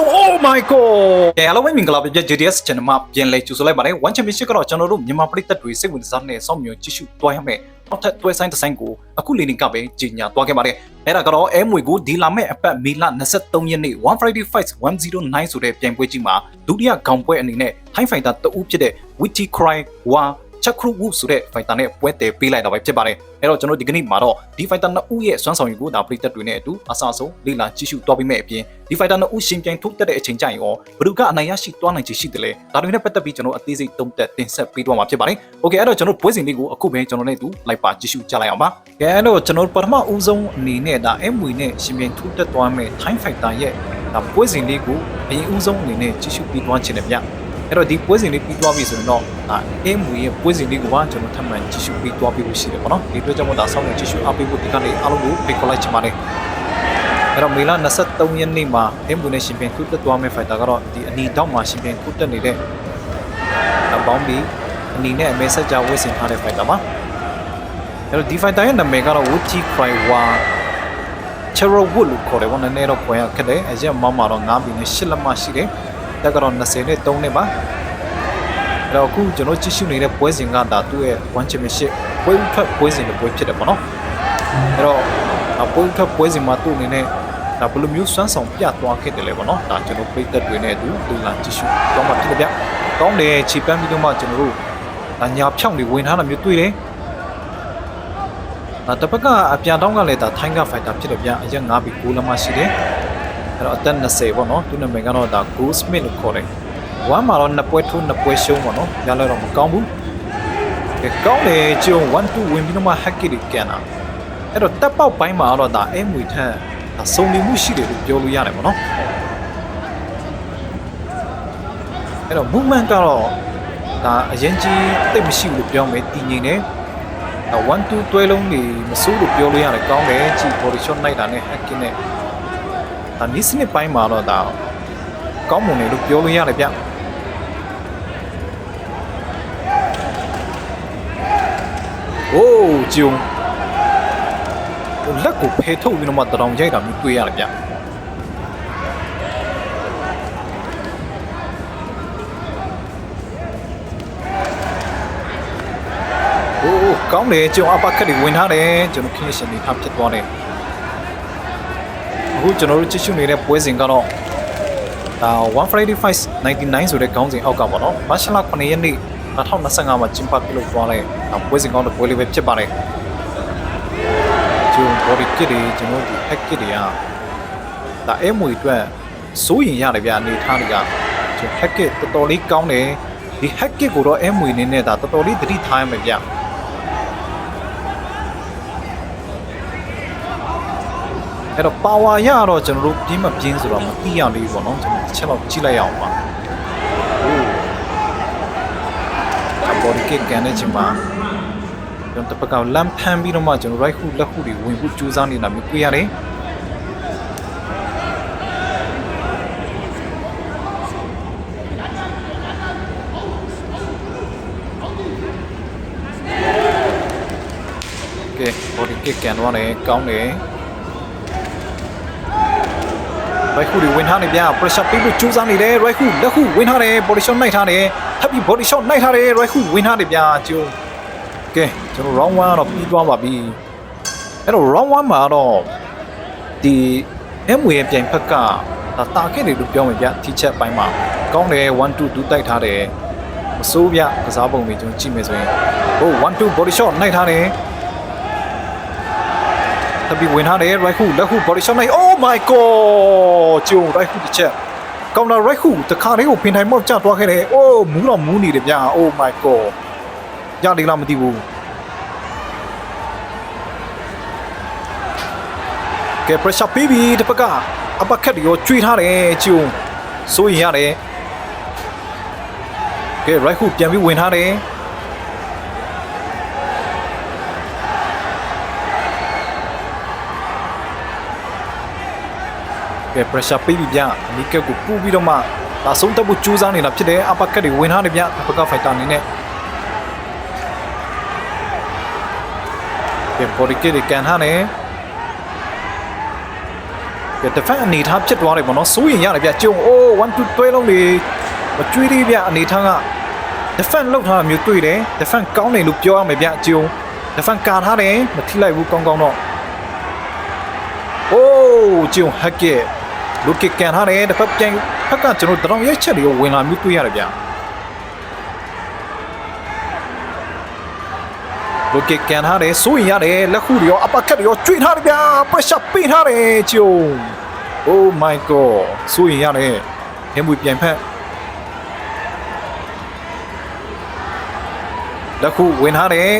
ကျုံ Oh my god ကဲအားလုံးပဲမင်္ဂလာပါကြ JDS channel မှာပြန်လည်ကြိုဆိုလိုက်ပါတယ် One Championship ကတော့ကျွန်တော်တို့မြန်မာပြည်သက်တွေစိတ်ဝင်စားတဲ့စောင့်မျှော်ကြည့်ရှုသွားရမယ်နောက်ထပ်တွဲဆိုင်တစ်ဆိုင်ကိုအခုလေးနေကပဲကြီးညာသွားခဲ့ပါတယ်အဲ့ဒါကတော့အဲမွေကိုဒီလာမဲ့အပတ်မေလ23ရက်နေ့1 Friday Fights 109ဆိုတဲ့ပြိုင်ပွဲကြီးမှာဒုတိယကောင်ပွဲအနေနဲ့ High Fighter တဦးဖြစ်တဲ့ Witty Cry 1 ချက်ခရုဝုဆိုတဲ့ fighter နဲ့ပွဲတည်ပေးလိုက်တာပဲဖြစ်ပါတယ်။အဲ့တော့ကျွန်တော်ဒီကနေ့မှာတော့ဒီ fighter နှစ်ဦးရဲ့စွမ်းဆောင်ရည်ကိုဒါပရိသတ်တွေနဲ့အတူအဆအဆုံးလေ့လာကြည့်ရှုသွားပြီးမဲ့အပြင်ဒီ fighter နှစ်ဦးရှင်ပြိုင်ထုတ်တက်တဲ့အချိန်ကျရင်ရောဘယ်သူကအနိုင်ရရှိသွားနိုင်ချေရှိတယ်လဲဒါတွေနဲ့ပတ်သက်ပြီးကျွန်တော်အသေးစိတ်တုံးတက်တင်ဆက်ပေးသွားမှာဖြစ်ပါတယ်။ Okay အဲ့တော့ကျွန်တော်ပွဲစဉ်လေးကိုအခုပဲကျွန်တော်နဲ့အတူလိုက်ပါကြည့်ရှုကြလိုက်အောင်ပါ။ကဲအဲ့တော့ကျွန်တော်ပထမဦးဆုံးအနေနဲ့ဒါ MW နဲ့ရှင်ပြိုင်ထုတ်တက်သွားမဲ့ Time Fighter ရဲ့ဒါပွဲစဉ်လေးကိုအရင်ဦးဆုံးအနေနဲ့ကြည့်ရှုပြီးသွားခြင်းတယ်ဗျ။ အဲ့တော့ဒီပွဲစဉ်လေးပြီးသွားပြီဆိုရင်တော့ဒါအင်းမူရဲ့ပွဲစဉ်လေးကိုပါကျွန်တော်ထပ်မံကြည့်ရှုပြီးသွားပြီးလို့ရှိတယ်ပေါ့နော်ဒီအတွက်ကြောင့်မို့ဒါဆောင်းနေကြည့်ရှုအားပေးဖို့ဒီကနေ့အားလုံးကိုဖိတ်ခေါ်လိုက်ချင်ပါတယ်အဲ့တော့မေလ23ရက်နေ့မှာအင်းမူနဲ့ရှင်ပြန်ခုတက်သွားမယ့်ဖိုက်တာကတော့ဒီအနီတောက်မှာရှင်ပြန်ခုတက်နေတဲ့ဒါပေါင်းပြီးအနီနဲ့အမဲဆက်ကြဝစ်ဆင်ထားတဲ့ဖိုက်တာပါအဲ့တော့ဒီဖိုက်တာရဲ့နာမည်ကတော့ Wuchi Cry War Chero Wood လို့ခေါ်တယ်ဗောနည်းနည်းတော့ခွဲရခက်တယ်အရက်မောင်းမှာတော့9ပြီးနဲ့10လက်မှရှိတယ် တက်ကတော့20နဲ့3နဲ့ပါအဲ့တော့အခုကျွန်တော်ကြည့်ရှုနေတဲ့ပွဲစဉ်ကဒါသူ့ရဲ့ one championship ပွဲဥထွက်ပွဲစဉ်တစ်ပွဲဖြစ်တယ်ပေါ့နော်အဲ့တော့ဒါပွဲဥထွက်ပွဲစဉ်မှာသူ့အနေနဲ့ဒါဘယ်လိုမျိုးစွမ်းဆောင်ပြသွားခဲ့တယ်လဲပေါ့နော်ဒါကျွန်တော်ပြည်သက်တွေနဲ့အတူလူလာကြည့်ရှုတော့မှဖြစ်တယ်ဗျကောင်းတယ်ခြေပန်းပြီးတော့မှကျွန်တော်တို့ဒါညာဖြောင်းတွေဝင်ထားတာမျိုးတွေ့တယ်ဒါတစ်ဖက်ကအပြန်တောင်းကလည်းဒါထိုင်းကဖိုက်တာဖြစ်တယ်ဗျအရက်9ပြီး9လက်မှရှိတယ် အဲ့တော့အသက်20ပေါ့နော်သူနာမည်ကတော့ဒါ Go Smith လို့ခေါ်တယ်ဝမ်းမှာတော့နှစ်ပွဲထိုးနှစ်ပွဲရှုံးပေါ့နော်ရလဲတော့မကောင်းဘူးကဲကောင်းတယ်ကျုံ1 2ဝင်ပြီးတော့မှ hack တွေကန်တာအဲ့တော့တက်ပေါက်ပိုင်းမှာတော့ဒါအဲမွေထက်ဒါစုံလီမှုရှိတယ်လို့ပြောလို့ရတယ်ပေါ့နော်အဲ့တော့ movement ကတော့ဒါအရင်ကြီးတိတ်မရှိဘူးလို့ပြောမယ်တည်ငြိမ်တယ်ဒါ1 2တွဲလုံးတွေမစိုးလို့ပြောလို့ရတယ်ကောင်းတယ်ကြည့် body shot နိုင်တာနဲ့ hack နဲ့ ဒါနီးစနစ်ပိုင်းမှာတော့ဒါကောင်းမွန်တယ်လို့ပြောလို့ရတယ်ဗျโอ้ဂျုံလက်ကိုဖယ်ထုတ်ပြီးတော့မှတရောင်ရိုက်တာမျိုးတွေ့ရတယ်ဗျโอ้ကောင်းတယ်ဂျုံအပတ်ခက်တွေဝင်ထားတယ်ကျွန်တော် finish နေထားဖြစ်သွားတယ် အခုကျွန်တော်တို့ကြည့်ရှုနေတဲ့ပွဲစဉ်ကတော့ဒါ1 Friday Fight 99ဆိုတဲ့ခေါင်းစဉ်အောက်ကပေါ့နော်မတ်လ9ရက်နေ့2025မှာကျင်းပပြုလုပ်သွားတဲ့ပွဲစဉ်ကောင်းတဲ့ပွဲလေးပဲဖြစ်ပါတယ်ကျွန်တော် body kit တွေကျွန်တော်ဒီ hack kit တွေကဒါအဲမွေအတွက်စိုးရင်ရတယ်ဗျအနေထားတွေကကျွန် hack kit တော်တော်လေးကောင်းတယ်ဒီ hack kit ကိုတော့အဲမွေနေနဲ့ဒါတော်တော်လေးသတိထားရမယ်ဗျ အဲ့တော့ power ရတော့ကျွန်တော်တို့ပြင်းမပြင်းဆိုတော့မသိရသေးဘူးပေါ့နော်ကျွန်တော်တစ်ချက်တော့ကြည့်လိုက်ရအောင်ပါအိုး body kick ကန်တဲ့ချိန်မှာကျွန်တော်တစ်ပတ်ကလမ်းဖမ်းပြီးတော့မှကျွန်တော် right hook လက်ခုတွေဝင်ဖို့ကြိုးစားနေတာမျိုးတွေ့ရတယ်ကဲ body kick ကန်တော့လည်းကောင်းတယ် right hook တွေဝင်ထားနေပြ pressure ပေးဖို့ကြိုးစားနေတယ် right hook လက်ခုဝင်ထားတယ် body shot နိုင်ထားတယ်ထပ်ပြီး body shot နိုင်ထားတယ် right hook ဝင်ထားတယ်ဗျာကျိုးကဲကျွန်တော် round 1ကတော့ပြီးသွားပါပြီအဲ့တော့ round 1မှာတော့ဒီ MW ရဲ့ပြိုင်ဖက်ကဒါတာခဲ့တယ်လို့ပြောမယ်ဗျထိချက်ပိုင်းမှာကောင်းတယ်1 2 2တိုက်ထားတယ်မစိုးဗျကစားပုံတွေကျွန်တော်ကြည့်မယ်ဆိုရင်ဟို1 2 body shot နိုင်ထားတယ် တပီဝင်ထားတယ် right hook လက် hook body shot နိုင် oh my god ကျုံ right hook တစ်ချက်ကောင်တာ right hook တခါလေးကိုဖင်ထိုင်မောက်ကျသွားခဲ့တယ် oh မူးတော့မူးနေတယ်ဗျာ oh my god ရလိမ့်လားမသိဘူးကဲ pressure ပေးပြီးတစ်ပတ်ကအပတ်ခက်ရောကျွေးထားတယ်ကျုံစိုးရင်ရတယ်ကဲ right hook ပြန်ပြီးဝင်ထားတယ် ကဲ pressure ပေးပြီးဗျအနီးကက်ကိုပူပြီးတော့မှဒါဆုံးတက်ဖို့ကြိုးစားနေတာဖြစ်တယ်အပတ်ခက်တွေဝင်ထားတယ်ဗျတစ်ပတ်က fighter အနေနဲ့ကဲ body kick တွေကန်ထားတယ်ကဲ defense အနေထားဖြစ်သွားတယ်ပေါ့နော်စိုးရင်ရတယ်ဗျကျုံအိုး1 2တွဲလုံးတွေမကျွေးသေးဗျအနေထားက defense လောက်ထားတာမျိုးတွေ့တယ် defense ကောင်းတယ်လို့ပြောရမယ်ဗျကျုံ defense ကာထားတယ်မထိလိုက်ဘူးကောင်းကောင်းတော့အိုးကျုံဟက်ကဲ လူကကန်ထားတယ်တစ်ဖက်ပြန်ဖက်ကကျွန်တော်တောင်ရိုက်ချက်တွေကိုဝင်လာမျိုးတွေ့ရတယ်ဗျလူကကန်ထားတယ်စိုးရင်ရတယ်လက်ခုတွေရောအပကတ်တွေရောကျွေးထားတယ်ဗျ pressure ပေးထားတယ်ကျုံ Oh my god စိုးရင်ရတယ်ဟဲမွေပြန်ဖက်လက်ခုဝင်ထားတယ်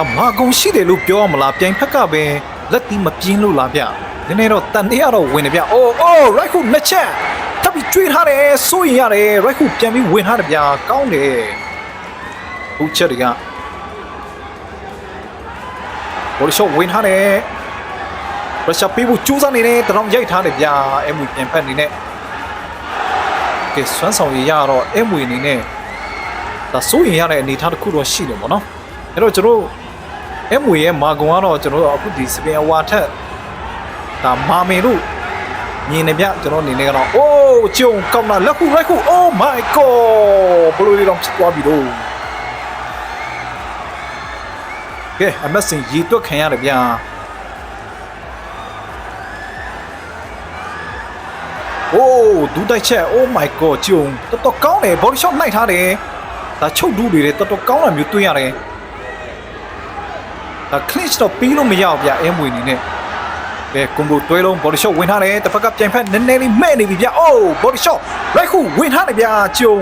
အမကုံရှိတယ်လို့ပြောရမလားပြန်ဖက်ကပဲလက်တီးမပြင်းလို့လားဗျ နည်းနည်းတော့တန်တရားတော့ဝင်တယ်ဗျ Oh oh right ခုနှစ်ချက်ထပ်ပြီးကျွေးထားတယ်စိုးရင်ရတယ် right ခုပြန်ပြီးဝင်ထားတယ်ဗျကောင်းတယ်ဟုတ်ချက်တွေကဘောလီရှော့ဝင်ထားတယ်ရရှာပေးဖို့ကြိုးစားနေတယ်တရောင်ရိုက်ထားတယ်ဗျာအမွေပြန်ဖက်နေနဲ့ကဲစွမ်းဆောင်ရရတော့အမွေအနေနဲ့ဒါစိုးရင်ရတဲ့အနေအထားတစ်ခုတော့ရှိတယ်ပေါ့နော်အဲ့တော့ကျွန်တော်အမွေရဲ့မာကွန်ကတော့ကျွန်တော်တို့အခုဒီစပင်အဝါထက် ဒါမာမေလို့မြင်နေဗျကျွန်တော်အနေနဲ့ကတော့အိုးကျုံကောင်းတာလက်ခုလက်ခု Oh my god ဘလို့ဒီတော့ဖြစ်သွားပြီတော့ကဲအမစင်ရီတွက်ခံရတယ်ဗျာโอ้ဒူတိုက်ချက် Oh my god ကျုံတော်တော်ကောင်းတယ် body shot နိုင်ထားတယ်ဒါချုပ်ဒူတွေတော်တော်ကောင်းတာမျိုးတွေ့ရတယ်ဒါ clinch တော့ပြီးလို့မရဘူးဗျအဲမွေနေနဲ့ ကဲကွန်ဘိုတွဲလုံး body shot ဝင်ထားတယ်တစ်ဖက်ကပြန်ဖက်နည်းနည်းလေးမဲ့နေပြီဗျ Oh body shot right ခုဝင်ထားတယ်ဗျကျုံ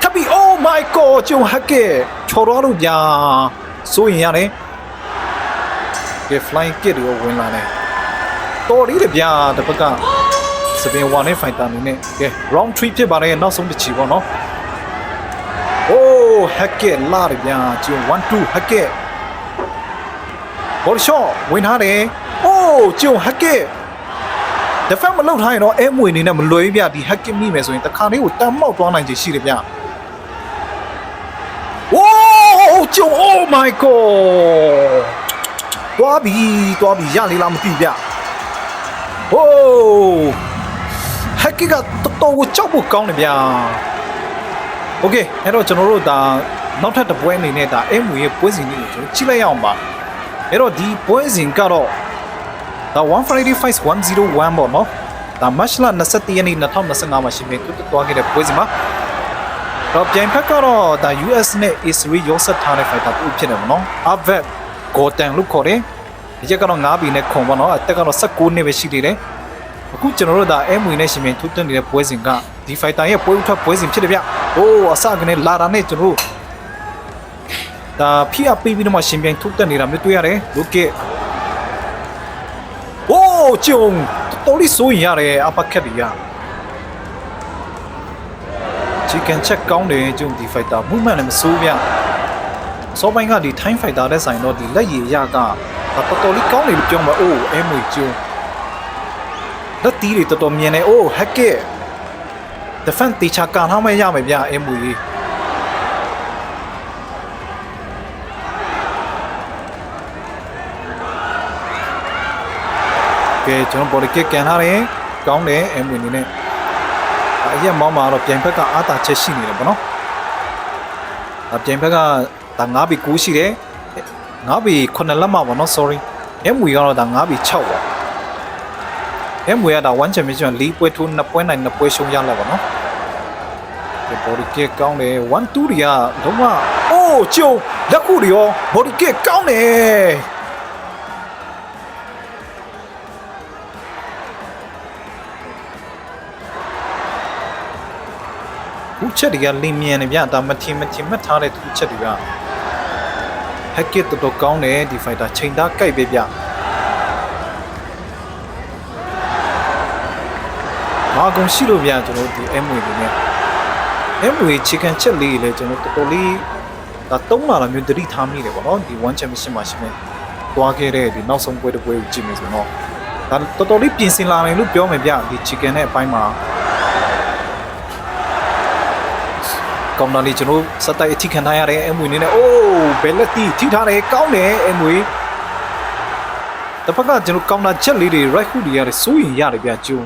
ထပ်ပြီး Oh my god ကျုံဟက်ကဲချော်တော့လို့ဗျစိုးရင်ရတယ်ကဲ flying kit တွေဝင်လာတယ်တော်ရည်တယ်ဗျတစ်ဖက်ကစပင်ဝါနဲ့ဖိုင်တာနေနဲ့ကဲ round 3ဖြစ်ပါတယ်နောက်ဆုံးတစ်ချီပေါ့နော်။ Oh ဟက်ကက်လာရပြန်ကျုံ1 2ဟက်ကက်ဘော်ရှော့ဝင်ထားတယ်။ Oh ကျုံဟက်ကက် defend မလုပ်ထားရင်တော့အဲမွေနေနဲ့မလွယ်ဘူးဗျဒီဟက်ကက်မိမယ်ဆိုရင်တခါလေးကိုတမ်းမောက်သွားနိုင်ချေရှိတယ်ဗျ။ Oh ကျုံ Oh my god တွားပြီတွားပြီရလေလားမသိဘူးဗျ။ Oh ဟက်ကကတော်တော်ကိုကြောက်ဖို့ကောင်းတယ်ဗျာโอเคအဲ့တော့ကျွန်တော်တို့ဒါနောက်ထပ်တစ်ပွဲအနေနဲ့ဒါအမွေရဲ့ပွဲစဉ်လေးကိုကျွန်တော်ကြည့်လိုက်ရအောင်ပါအဲ့တော့ဒီပွဲစဉ်ကတော့ ဒါ1 Friday Fight 101ပေါ့နော်ဒါ March လ21ရက်နေ့2025မှာရှင်ပြန်တူသွားခဲ့တဲ့ပွဲစဉ်မှာတော့ပြိုင်ဖက်ကတော့ဒါ US နဲ့ Israel ရောဆက်ထားတဲ့ fighter တူဖြစ်နေပါတော့ Avet Goten လို့ခေါ်တယ်ဒီချက်ကတော့9ဘီနဲ့ခုံပေါ့နော်အသက်ကတော့19နှစ်ပဲရှိသေးတယ်အခုကျွန်တော်တို့ဒါအဲမွေနဲ့ရှင်မြန်ထုတ်တက်နေတဲ့ပွဲစဉ်ကဒီဖိုက်တာရဲ့ပွဲဥထွက်ပွဲစဉ်ဖြစ်တယ်ဗျ။အိုးအစကနေလာတာနဲ့ကျွန်တော်တို့ဒါဖိအပ်ပေးပြီးတော့မှရှင်မြန်ထုတ်တက်နေတာမျိုးတွေ့ရတယ်။လို့ကဲ။ အိုးကျုံတော်လေးစိုးရင်ရတယ်အပကက်တွေကချီကန်ချက်ကောင်းတယ်ကျုံဒီဖိုက်တာ movement လည်းမစိုးဗျ။စောပိုင်းကဒီ time fighter တဲ့ဆိုင်တော့ဒီလက်ရည်ရကတော်တော်လေးကောင်းတယ်လို့ပြောမှာအိုးအဲမွေကျုံလက်တီးတွေတော်တော်မြင်နေအိုးဟက်ကက် defense တေချာကန်ထားမှရမယ်ဗျအမွေကဲ ကျွန်တော် body kick ကန်ထားတယ်ကောင်းတယ်အမွေနေနဲ့အရက်မောင်းမှာတော့ပြန်ဘက်ကအာသာချက်ရှိနေတယ်ဗောနော်အပြန်ဘက်ကဒါ9ဘီ9ရှိတယ်9ဘီ9လက်မှာဗောနော် sorry အမွေကတော့ဒါ9ဘီ6ပါအဲမွေရတာ1 championship ၄ပွဲထိုး2ပွဲနိုင်2ပွဲရှုံးရလိုက်ပါတော့ဒီ body kick ကောင်းတယ်1 2တွေကလုံးဝအိုးကျုံလက်ခုတွေရော body kick ကောင်းတယ် ခုချက်တွေကလင်းမြန်နေဗျဒါမထင်မထင်မှတ်ထားတဲ့သူချက်တွေကဟက်ကစ်တော်တော်ကောင်းတယ်ဒီ fighter ချိန်သားကြိုက်ပဲဗျမာကုံရှိလို့ဗျာကျွန်တော်ဒီ MW တွေနဲ့ MW chicken ချက်လေးလေကျွန်တော်တော်တော်လေးဒါသုံးလာတာမျိုးတတိထားမိတယ်ပေါ့နော်ဒီ1 championship မှာရှင်နေသွားခဲ့တဲ့ဒီနောက်ဆုံးပွဲတစ်ပွဲကိုကြည့်မယ်ဆိုတော့ဒါတော်တော်လေးပြင်ဆင်လာတယ်လို့ပြောမယ်ဗျဒီ chicken နဲ့အပိုင်းမှာ ကောင်းတာလေးကျွန်တော်စက်တိုက်အထိခံထားရတဲ့ MW နေနဲ့အိုးဘယ်လက်တီထိထားတယ်ကောင်းတယ် MW တစ်ဖက်ကကျွန်တော်ကောင်တာချက်လေးတွေ right hook တွေရတယ်စိုးရင်ရတယ်ဗျကျုံ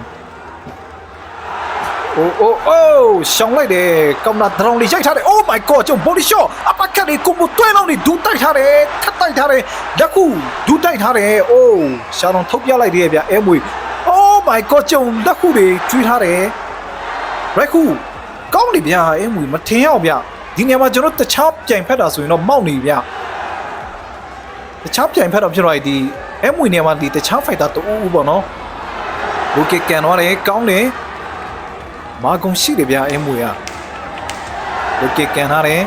အိုးအိုးအိုးရှောင်းလိုက်တယ်ကောင်တာဒရောင်လေးရိုက်ထားတယ် oh my god ကျုံ body shot အပတ်ကတ်လေးကိုမတွဲလောက်နေဒူးတိုက်ထားတယ်ထပ်တိုက်ထားတယ်လက်ခုဒူးတိုက်ထားတယ် oh ရှာတော့ထုတ်ပြလိုက်သေးရဲ့ဗျအဲမွေ oh my god ကျုံလက်ခုတွေကျွေးထားတယ် right hook ကောင်းနေဗျအဲမွေမထင်ရောက်ဗျဒီနေရာမှာကျွန်တော်တခြားပြိုင်ဖက်တာဆိုရင်တော့မောက်နေဗျတခြားပြိုင်ဖက်တော့ဖြစ်သွားပြီဒီအဲမွေနေရာမှာဒီတခြားဖိုက်တာတူဦးပေါ့နော်လူကကန်သွားတယ်ကောင်းတယ်မာကုံရှိတယ်ဗျအဲမွေကလူကကန်ထားတယ်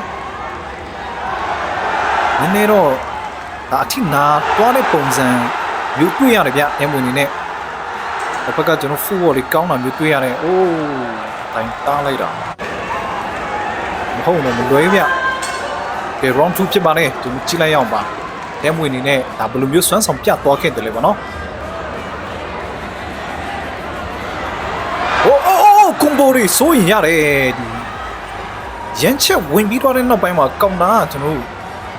နည်းနည်းတော့ဒါအထိနာသွားတဲ့ပုံစံမျိုးတွေ့ရတယ်ဗျအဲမွေနေနဲ့တစ်ဖက်ကကျွန်တော်ဖူဘော်လေးကောင်းတာမျိုးတွေ့ရတယ်အိုး တိုင်တားလိုက်တာမဟုတ်တော့မလွဲဗျကဲ round 2ဖြစ်ပါနဲ့ကျွန်တော်ကြည့်လိုက်ရအောင်ပါတဲမွေနေနဲ့ဒါဘယ်လိုမျိုးစွမ်းဆောင်ပြသွားခဲ့တယ်လဲဗောနော်အိုးအိုးအိုးကွန်ဘိုရီဆိုရင်ရတယ်ဒီရန်ချက်ဝင်ပြီးတော့တဲ့နောက်ပိုင်းမှာကောင်တာကကျွန်တော်တို့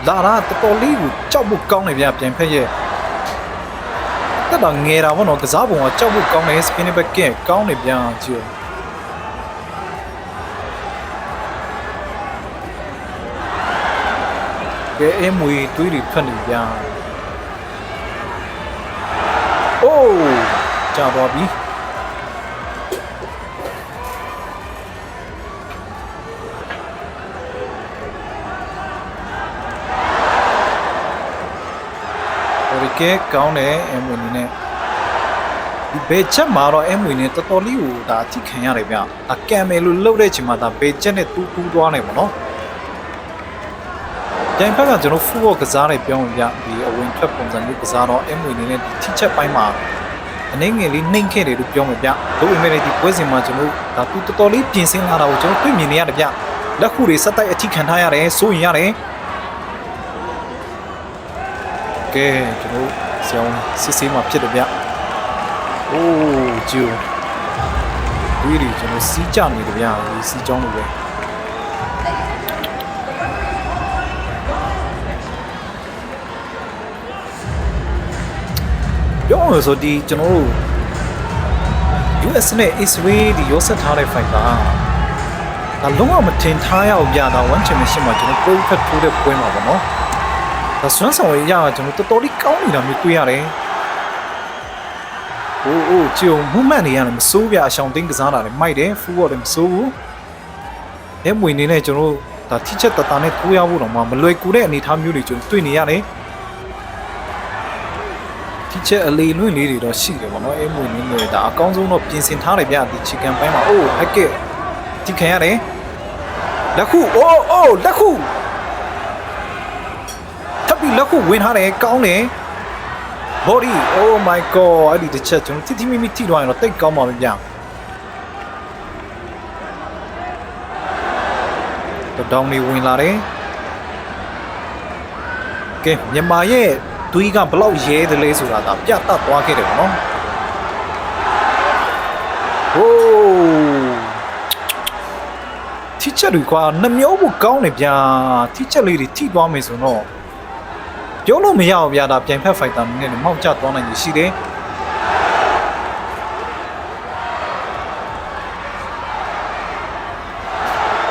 လာတာတော်တော်လေးကိုကြောက်ဖို့ကောင်းနေဗျပြန်ဖက်ရဲ့တက်တော့ငယ်တာဗောနော်ကစားပုံကကြောက်ဖို့ကောင်းတယ်စပင်းဘက်ကကောင်းနေပြန်ကြည့် ကဲအဲမွေတွေးတွေထွက်နေပြန်အိုးကြာသွားပြီဟိုဒီကဲကောင်းတယ်အဲမွေနေနဲ့ဒီဘေချက်မှာတော့အဲမွေနေတော်တော်လေးကိုဒါအထိခံရတယ်ဗျ။ဒါကံမယ်လို့လှုပ်တဲ့ချိန်မှာဒါဘေချက်နဲ့တူးတူးသွားနေပါတော့။ ကြိုင်ဖက်ကကျွန်တော်ဖူဘောကစားတွေပြောင်းပြဒီအဝင်ထွက်ပုံစံမျိုးကစားတော့အမွေနေနဲ့ဒီထိချက်ပိုင်းမှာအနေငယ်လေးနှိမ့်ခဲ့တယ်လို့ပြောမှာဗျလို့အမေရိဒီပွဲစဉ်မှာကျွန်တော်ဒါတူတော်တော်လေးပြင်ဆင်လာတာကိုကျွန်တော်တွေ့မြင်နေရတယ်ဗျလက်ခုတွေစက်တိုက်အထိခံထားရတယ်စိုးရင်ရတယ်ကဲကျွန်တော်ဆောင်းစစ်ဆေးမှာဖြစ်တယ်ဗျအိုးဂျူဒီဒီကျွန်တော်စီးကြနေတယ်ဗျဒီစီးကြောင်းလိုပဲ ပြောအောင်ဆိုဒီကျွန်တော်တို့ US နဲ့ Israel ဒီရောဆက်ထားတဲ့ fight ကဒါလုံးဝမထင်ထားရအောင်ပြတာ1 championship မှာကျွန်တော်ပုံဖက်ထိုးတဲ့ပွဲမှာပေါ့နော်ဒါဆွမ်းဆောင်ရရကျွန်တော်တော်တော်လေးကောင်းနေတာမျိုးတွေ့ရတယ်အိုးအိုးကြုံမှုမှန်နေရတယ်မစိုးပြအရှောင်းသိန်းကစားတာလည်းမိုက်တယ်ဖူးရတယ်မစိုးဘူးအဲမွေနေနဲ့ကျွန်တော်တို့ဒါထိချက်တတနဲ့ထိုးရဖို့တော့မှမလွယ်ကူတဲ့အနေအထားမျိုးတွေကျွန်တော်တွေ့နေရတယ် ဒီချက်အလေးလွင့်လေးတွေတော့ရှိတယ်ပေါ့နော်အဲမွေနင်းတွေဒါအကောင်းဆုံးတော့ပြင်ဆင်ထားတယ်ဗျဒီချီကန်ပိုင်းမှာအိုးဟက်ကက်ဒီခံရတယ်လက်ခုအိုးအိုးလက်ခုထပ်ပြီးလက်ခုဝင်ထားတယ်ကောင်းတယ် body oh my god အဲ့ဒီတစ်ချက်ကျွန်တော်တိတိမိမိထိသွားရင်တော့တိတ်ကောင်းပါမယ်ဗျတော့တောင်းနေဝင်လာတယ်ကဲမြန်မာရဲ့ သွေးကဘလောက်ရဲတယ်လဲဆိုတာဒါပြတ်တတ်သွားခဲ့တယ်ဗောနော်ဟိုးထိချက်တွေကွာနှမျိုးကိုကောင်းနေဗျာထိချက်လေးတွေထိသွားမယ်ဆိုတော့ပြောလို့မရအောင်ဗျာဒါပြိုင်ဖက်ဖိုက်တာနည်းနည်းမောက်ကျသွားနိုင်ရရှိတယ်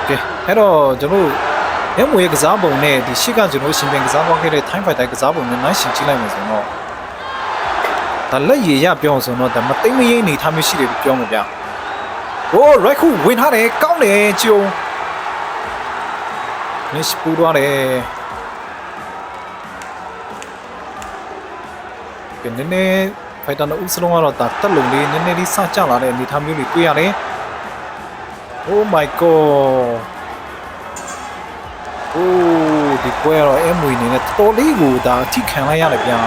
ကဲအဲ့တော့ကျွန်တော် တို့ရဲမွေရဲ့ကစားပုံနဲ့ဒီရှေ့ကကျွန်တော်ရှင်ပြန်ကစားသွားခဲ့တဲ့ time fighter ကစားပုံနဲ့နိုင်ရှင်ကြည့်လိုက်မယ်ဆိုတော့ဒါလက်ရည်ရပြောအောင်ဆိုတော့ဒါမသိမ့်မရင်းနေထားမျိုးရှိတယ်လို့ပြောမှာဗျ။ဟို right ခုဝင်ထားတယ်ကောင်းတယ်ကျုံ။နစ်ပူသွားတယ်။ကဲနည်းနည်း fighter တို့ဥစလုံးကတော့ဒါတက်လုံလေးနည်းနည်းလေးစကြလာတဲ့အနေထားမျိုးတွေတွေ့ရတယ်။ Oh my god အိုး ဒီပွဲကတော့အမွေနေနဲ့တော်လေးကိုဒါအထိခံလိုက်ရတယ်ဗျာ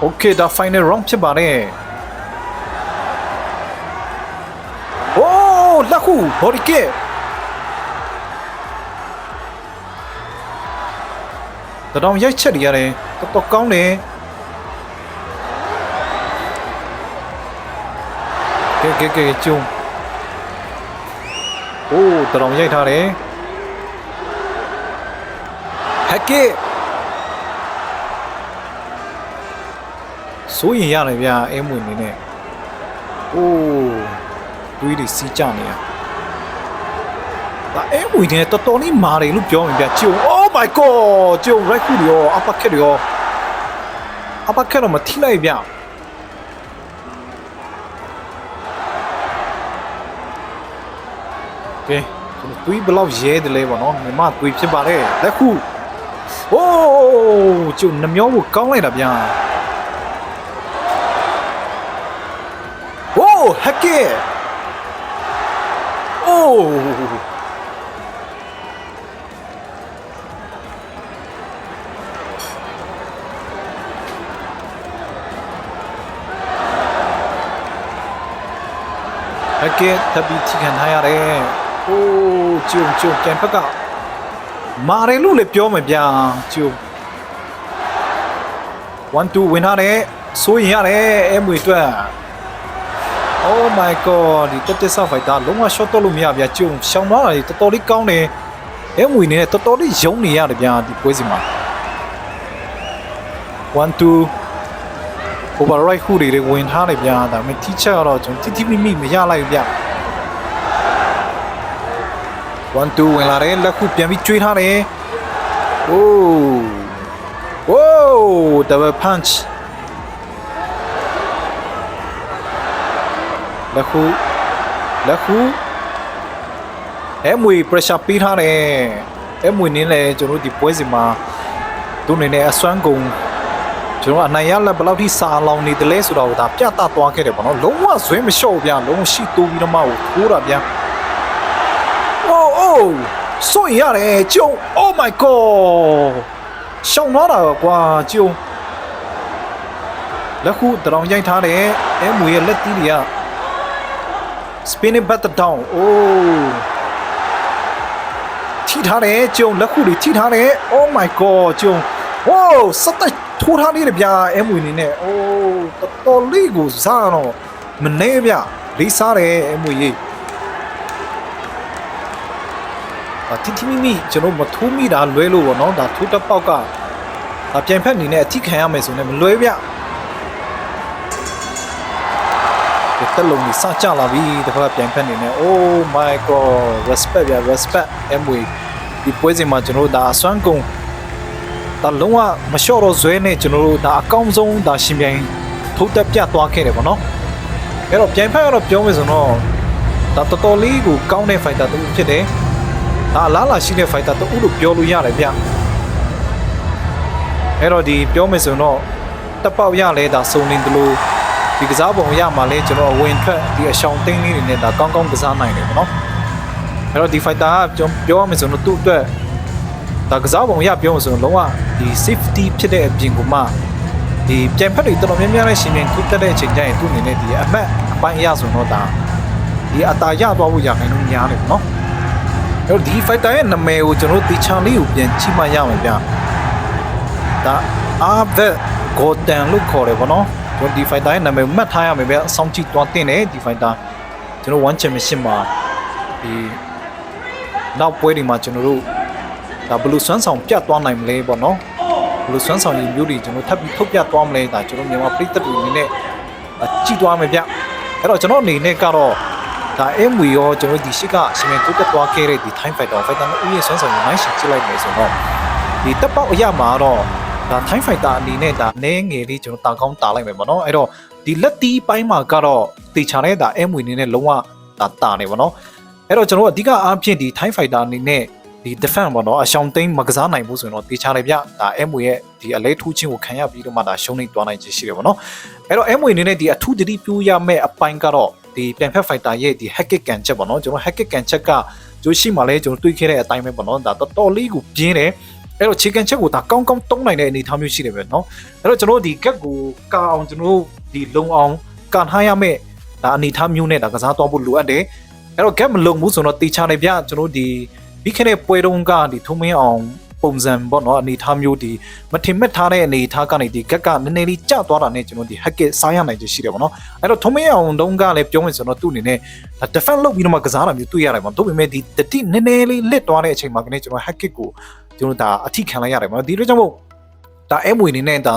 โอเคဒါ final round ဖြစ်ပါတယ်โอ้လက်ခု body kick တတော်ရိုက်ချက်တွေရတယ်တော်တော်ကောင်းတယ် ကဲကဲကဲကျုံအိုးတရောင်ရိုက်ထားတယ်ဟက်ကစ်စိုးရင်ရတယ်ဗျာအဲမွေနေနဲ့အိုးတွေးတွေစီးကြနေရဒါအဲမွေနေတော်တော်လေးမာတယ်လို့ပြောရင်ဗျာကျုံ Oh my god ကျုံ right ခုရော upper cut ရော upper cut တော့မထိလိုက်ဗျာ ကဲကျွန်တော်တွေးဘယ်လောက်ရဲတယ်လဲပေါ့နော်မြမတွေးဖြစ်ပါတယ်လက်ခု โอ้ကျုံနှမျောကိုကောင်းလိုက်တာဗျာโอ้ဟက်ကဲโอ้ဟက်ကဲတပီချခံထားရတယ် โอ้ကျုံကျုံပြန်ဖက်ကမာတယ်လို့လည်းပြောမယ်ဗျာကျိုး1 2ဝင်ရတယ်စိုးရင်ရတယ်အဲမွေအတွက် Oh my god ဒီတက်တက်ဆောက်ဖိုက်တာလုံးဝ shot တော့လို့မရဗျာကျုံရှောင်းသွားတာတော်တော်လေးကောင်းတယ်အဲမွေနဲ့တော်တော်လေးယုံနေရတယ်ဗျာဒီပွဲစီမှာ1 2 override ခုတွေဝင်ထားတယ်ဗျာဒါပေမဲ့ teacher ကတော့ကျွန်တော်တိတိမိမိမရလိုက်ဗျာ 1 2ဝင်လာတယ်လက်ခုပြန်ပြီးကျွေးထားတယ် โอ้โอ้ double punch လက်ခုလက်ခုအဲမွေ pressure ပေးထားတယ်အဲမွေနင်းလဲကျွန်တော်တို့ဒီပွဲစီမှာသူနေနေအစွမ်းကုန်ကျွန်တော်အနိုင်ရလက်ဘယ်လောက်ထိစာလောင်နေတယ်လဲဆိုတော့ဒါပြတ်တသွားခဲ့တယ်ပေါ့နော်လုံးဝဇွဲမလျှော့ဗျာလုံးဝရှိတိုးပြီးတော့မှကိုထိုးတာဗျာ အိုးအိုးစိုးရင်ရတယ်ကျုံ Oh my god ရှောင်းသွားတာကွာကျုံလက်ခုတရောင်ရိုက်ထားတယ်အဲမွေရဲ့လက်သီးတွေက spinning back down အိုးထိထားတယ်ကျုံလက်ခုတွေထိထားတယ် Oh my god ကျုံ Wow စက်တိုက်ထိုးထားနေတယ်ဗျာအဲမွေနေနဲ့အိုးတော်တော်လေးကိုစားတော့မနေဗျလေးစားတယ်အဲမွေကြီး ဒါ တိတိမိမိကျွန်တော်မထိုးမိတာလွဲလို့ပေါ့နော်ဒါထိုးတစ်ပေါက်ကဒါပြန်ဖက်အနေနဲ့အထိခံရမယ်ဆိုရင်မလွဲဗျဒီတက်လုံးကြီးစကြလာပြီတစ်ခါပြန်ဖက်အနေနဲ့ Oh my god respect ဗျ respect MW ဒီပွဲစဉ်မှာကျွန်တော်တို့ဒါအစွမ်းကုန်ဒါလုံးဝမလျှော့တော့ဇွဲနဲ့ကျွန်တော်တို့ဒါအကောင်းဆုံးဒါရှင်ပြိုင်ထိုးတက်ပြသွားခဲ့တယ်ပေါ့နော်အဲ့တော့ပြန်ဖက်ကတော့ပြောမယ်ဆိုတော့ဒါတော်တော်လေးကိုကောင်းတဲ့ fighter တူဖြစ်တယ် ဒါအလားလာရှိတဲ့ fighter တူလို့ပြောလို့ရတယ်ဗျအဲ့တော့ဒီပြောမယ်ဆိုတော့တက်ပေါက်ရလဲဒါစုံနေတယ်လို့ဒီကစားပုံရမှာလဲကျွန်တော်ဝင်ထွက်ဒီအရှောင်သိမ်းလေးတွေနဲ့ဒါကောင်းကောင်းကစားနိုင်တယ်ပေါ့နော်အဲ့တော့ဒီ fighter ကကျွန်တော်ပြောရမယ်ဆိုတော့သူ့အတွက်ဒါကစားပုံရပြောမယ်ဆိုတော့လုံးဝဒီ safety ဖြစ်တဲ့အပြင်ကမှဒီပြန်ဖက်တွေတော်တော်များများနဲ့ရှင်ပြန်ခုတက်တဲ့အချိန်ကျရင်သူ့အနေနဲ့ဒီအမတ်အပိုင်းအရဆိုတော့ဒါဒီအတာရသွားဖို့ရခိုင်လို့များတယ်ပေါ့နော်အဲ့ တော့ဒီ fighter ရဲ့နာမည်ကိုကျွန်တော်တို့တီချာလေးကိုပြန်ချိမှရမယ်ဗျဒါအာဘက်ဂိုတန်လို့ခေါ်တယ်ဗောနော်ကျွန်တော်ဒီ fighter ရဲ့နာမည်ကိုမှတ်ထားရမယ်ဗျအဆောင်ကြည့်သွားတင်တယ်ဒီ fighter ကျွန်တော် one championship မှာဒီနောက်ပွဲတွေမှာကျွန်တော်တို့ဒါဘယ်လိုစွမ်းဆောင်ပြတ်သွားနိုင်မလဲဗောနော်ဘယ်လိုစွမ်းဆောင်ရည်မျိုးတွေကျွန်တော်ထပ်ပြီးထုတ်ပြသွားမလဲဒါကျွန်တော်မြန်မာပြည်သက်တွေအနေနဲ့ကြည့်သွားမယ်ဗျအဲ့တော့ကျွန်တော်အနေနဲ့ကတော့ ဒါ MV ရောကျွန်တော်ဒီရှိကရှင်မန်ကိုတက်သွားခဲ့တဲ့ဒီ time fighter fighter နဲ့ဥယျာဉ်ဆွမ်းဆောင်ရနိုင်ရှင်ကြည့်လိုက်မယ်ဆိုတော့ဒီတက်ပေါက်အရာမှာတော့ဒါ time fighter အနေနဲ့ဒါနည်းငယ်လေးကျွန်တော်တာကောင်းတာလိုက်မယ်ပေါ့နော်အဲ့တော့ဒီလက်တီးပိုင်းမှာကတော့တေချာတဲ့ဒါ MV အနေနဲ့လုံးဝဒါတာနေပေါ့နော်အဲ့တော့ကျွန်တော်အဓိကအားဖြင့်ဒီ time fighter အနေနဲ့ဒီ defense ပေါ့နော်အရှောင်းသိမ်းမကစားနိုင်ဘူးဆိုရင်တော့တေချာတယ်ဗျဒါ MV ရဲ့ဒီအလဲထူးချင်းကိုခံရပြီးတော့မှဒါရှုံးနေသွားနိုင်ခြင်းရှိတယ်ပေါ့နော်အဲ့တော့ MV အနေနဲ့ဒီအထူးတတိပြူရမယ့်အပိုင်းကတော့ ဒီပြန်ဖက် fighter ရဲ့ဒီ hacket ကန်ချက်ပေါ့နော်ကျွန်တော် hacket ကန်ချက်ကကျိုးရှိမှလဲကျွန်တော်တွေးခဲ့တဲ့အတိုင်းပဲပေါ့နော်ဒါတော်တော်လေးကိုပြင်းတယ်အဲ့တော့ chicken ချက်ကိုဒါကောင်းကောင်းတုံးနိုင်တဲ့အနေအထားမျိုးရှိတယ်ပဲเนาะအဲ့တော့ကျွန်တော်ဒီ gap ကိုကာအောင်ကျွန်တော်ဒီလုံအောင်ကန်ထားရမယ့်ဒါအနေအထားမျိုးနဲ့ဒါကစားသွားဖို့လိုအပ်တယ်အဲ့တော့ gap မလုံဘူးဆိုတော့တေချာနေပြကျွန်တော်ဒီပြီးခဲ့တဲ့ပွဲတုန်းကဒီထုံးမင်းအောင် ပုံစံပေါ့နော်အနေထားမျိုးဒီမထင်မဲ့ထားတဲ့အနေထားကနေဒီဂက်ကနည်းနည်းလေးကျသွားတာနဲ့ကျွန်တော်ဒီ hack စားရနိုင်ခြင်းရှိတယ်ပေါ့နော်အဲ့တော့ထုံးမရအောင်တုံးကလည်းပြောမယ်ဆိုတော့သူ့အနေနဲ့ defend လုပ်ပြီးတော့မှကစားတာမျိုးတွေ့ရတယ်ပေါ့ဒါပေမဲ့ဒီတတိနည်းနည်းလေးလစ်သွားတဲ့အချိန်မှာကနေကျွန်တော် hack ကိုကျွန်တော်ဒါအထိခံလိုက်ရတယ်ပေါ့နော်ဒီလိုကြောင့်မို့ဒါအဲမွေနေနဲ့ဒါ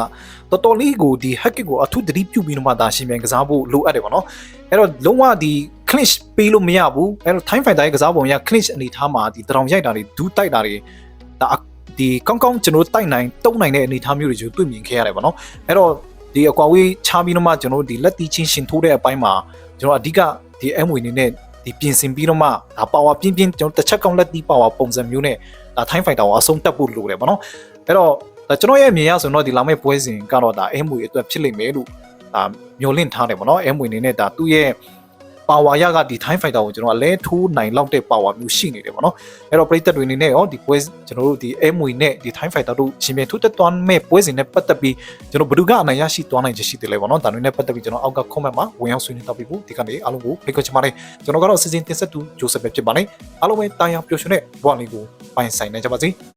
တော်တော်လေးကိုဒီ hack ကိုအထူးတတိပြုပြီးတော့မှဒါရှင်ပြန်ကစားဖို့လိုအပ်တယ်ပေါ့နော်အဲ့တော့လုံးဝဒီ clinch ပေးလို့မရဘူးအဲ့တော့ time fighter ရဲ့ကစားပုံရ clinch အနေထားမှာဒီတရောင်ရိုက်တာတွေဒူးတိုက်တာတွေဒါ ဒီကောင်းကောင်းကျွန်တော်တိုက်နိုင်တုံးနိုင်တဲ့အနေထားမျိုးတွေကျွန်တော်တွေ့မြင်ခဲ့ရတယ်ပေါ့နော်အဲ့တော့ဒီအကွာဝေးချပြီးတော့မှကျွန်တော်ဒီလက်တီချင်းရှင်ထိုးတဲ့အပိုင်းမှာကျွန်တော်အဓိကဒီ M ဝင်နေနဲ့ဒီပြင်ဆင်ပြီးတော့မှဒါပါဝါပြင်းပြင်းကျွန်တော်တစ်ချက်ကောင်းလက်တီပါဝါပုံစံမျိုးနဲ့ဒါ time fighter ကိုအဆုံးတက်ဖို့လိုတယ်ပေါ့နော်အဲ့တော့ဒါကျွန်တော်ရဲ့အမြင်အရဆိုတော့ဒီလာမယ့်ပွဲစဉ်ကတော့ဒါ M ဝင်အတွက်ဖြစ်လိမ့်မယ်လို့ဒါမျှော်လင့်ထားတယ်ပေါ့နော် M ဝင်နေနဲ့ဒါသူ့ရဲ့ power ရကဒီ time fighter ကိုကျွန်တော်အလဲထိုးနိုင်လောက်တဲ့ power မျိုးရှိနေတယ်ပေါ့နော်အဲ့တော့ပရိသတ်တွေအနေနဲ့ရောဒီပွဲကျွန်တော်တို့ဒီ M ဝင်နဲ့ဒီ time fighter တို့ရှင်ပြန်ထိုးတက်သွားမဲ့ပွဲစဉ်နဲ့ပတ်သက်ပြီးကျွန်တော်ဘယ်သူကအနိုင်ရရှိသွားနိုင်ချင်ရှိတယ်လေပေါ့နော်ဒါတွေနဲ့ပတ်သက်ပြီးကျွန်တော်အောက်က comment မှာဝင်ရောက်ဆွေးနွေးတော့ပြီးဖို့ဒီကနေ့အားလုံးကိုဖိတ်ခေါ်ချင်ပါတယ်ကျွန်တော်ကတော့စီစဉ်တင်ဆက်သူဂျိုဆက်ပဲဖြစ်ပါတယ်အားလုံးပဲတာယာပျော်ရွှင်တဲ့ဘဝလေးကိုပိုင်ဆိုင်နိုင်ကြပါစေ